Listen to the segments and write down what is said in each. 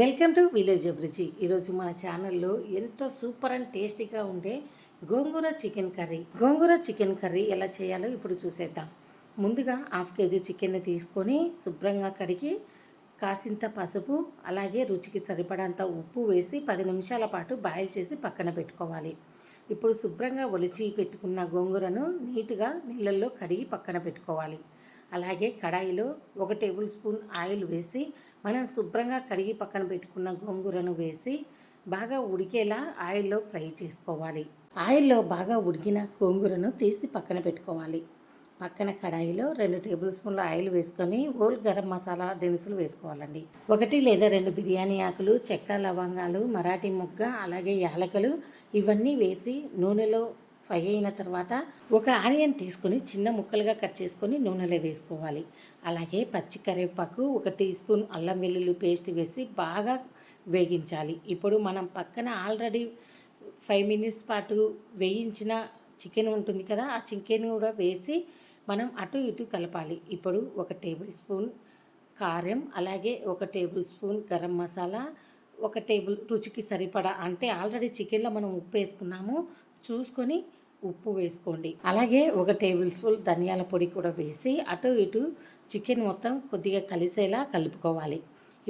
Welcome to village అభిరుచి. ఈరోజు మన ఛానల్లో ఎంతో సూపర్ అండ్ టేస్టీగా ఉండే gongura chicken curry. Gongura chicken curry ఎలా చేయాలో ఇప్పుడు చూసేద్దాం. ముందుగా హాఫ్ కేజీ చికెన్ని తీసుకొని శుభ్రంగా కడిగి కాసింత పసుపు అలాగే రుచికి సరిపడంత ఉప్పు వేసి పది నిమిషాల పాటు బాయిల్ చేసి పక్కన పెట్టుకోవాలి. ఇప్పుడు శుభ్రంగా ఒలిచి పెట్టుకున్న గోంగూరను నీట్గా నీళ్ళల్లో కడిగి పక్కన పెట్టుకోవాలి. అలాగే కడాయిలో ఒక టేబుల్ స్పూన్ ఆయిల్ వేసి మనం శుభ్రంగా కడిగి పక్కన పెట్టుకున్న గోంగూరను వేసి బాగా ఉడికేలా ఆయిల్లో ఫ్రై చేసుకోవాలి. ఆయిల్లో బాగా ఉడికిన గోంగూరను తీసి పక్కన పెట్టుకోవాలి. పక్కన కడాయిలో రెండు టేబుల్ స్పూన్ల ఆయిల్ వేసుకొని హోల్ గరం మసాలా దినుసులు వేసుకోవాలండి. ఒకటి లేదా రెండు బిర్యానీ ఆకులు చెక్క లవంగాలు మరాఠీ ముగ్గ అలాగే యాలకలు ఇవన్నీ వేసి నూనెలో ఫ్రై అయిన తర్వాత ఒక ఆనియన్ తీసుకొని చిన్న ముక్కలుగా కట్ చేసుకొని నూనెలో వేసుకోవాలి. అలాగే పచ్చి కరివేపాకు ఒక టీ స్పూన్ అల్లం వెల్లుల్లి పేస్ట్ వేసి బాగా వేగించాలి. ఇప్పుడు మనం పక్కన ఆల్రెడీ ఫైవ్ మినిట్స్ పాటు వేయించిన చికెన్ ఉంటుంది కదా ఆ చికెన్ కూడా వేసి మనం అటు ఇటు కలపాలి. ఇప్పుడు ఒక టేబుల్ స్పూన్ కారం అలాగే ఒక టేబుల్ స్పూన్ గరం మసాలా ఒక టేబుల్ రుచికి సరిపడా అంటే ఆల్రెడీ చికెన్లో మనం ఉప్పు వేసుకున్నాము. చూసుకొని ఉప్పు వేసుకోండి. అలాగే ఒక టేబుల్ స్పూన్ ధనియాల పొడి కూడా వేసి అటు ఇటు చికెన్ మొత్తం కొద్దిగా కలిసేలా కలుపుకోవాలి.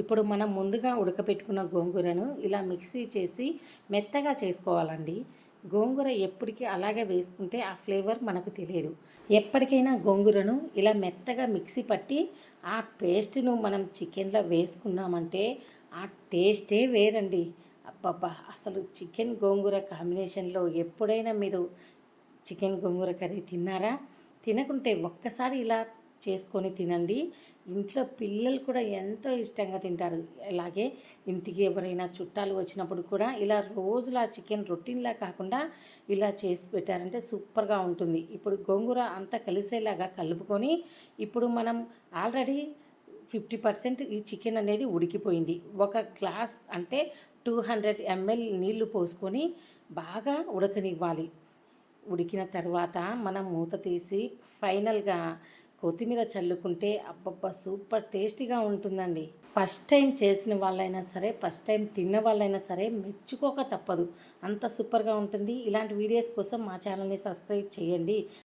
ఇప్పుడు మనం ముందుగా ఉడకపెట్టుకున్న గోంగూరను ఇలా మిక్సీ చేసి మెత్తగా చేసుకోవాలండి. గోంగూర ఎప్పటికీ అలాగే వేసుకుంటే ఆ ఫ్లేవర్ మనకు తెలియదు. ఎప్పటికైనా గోంగూరను ఇలా మెత్తగా మిక్సీ పట్టి ఆ పేస్ట్ను మనం చికెన్లో వేసుకున్నామంటే ఆ టేస్టే వేరండి. అబ్బబ్బా అసలు చికెన్ గోంగూర కాంబినేషన్లో ఎప్పుడైనా మీరు చికెన్ గోంగూర కర్రీ తిన్నారా? తినకుంటే ఒక్కసారి ఇలా చేసుకొని తినండి. ఇంట్లో పిల్లలు కూడా ఎంతో ఇష్టంగా తింటారు. అలాగే ఇంటికి ఎవరైనా చుట్టాలు వచ్చినప్పుడు కూడా ఇలా రోజులా చికెన్ రొటీన్లా కాకుండా ఇలా చేసి పెట్టారంటే సూపర్గా ఉంటుంది. ఇప్పుడు గోంగూర అంతా కలిసేలాగా కలుపుకొని ఇప్పుడు మనం ఆల్రెడీ ఫిఫ్టీ పర్సెంట్ ఈ చికెన్ అనేది ఉడికిపోయింది. ఒక గ్లాస్ అంటే టూ హండ్రెడ్ ఎంఎల్ నీళ్ళు పోసుకొని బాగా ఉడకనివ్వాలి. ఉడికిన తర్వాత మనం మూత తీసి ఫైనల్గా కొత్తిమీర చల్లుకుంటే అబ్బబ్బా సూపర్ టేస్టీగా ఉంటుందండి. ఫస్ట్ టైం చేసిన వాళ్ళైనా సరే ఫస్ట్ టైం తిన్న వాళ్ళైనా సరే మెచ్చుకోక తప్పదు. అంత సూపర్గా ఉంటుంది. ఇలాంటి వీడియోస్ కోసం మా ఛానల్ని సబ్స్క్రైబ్ చేయండి.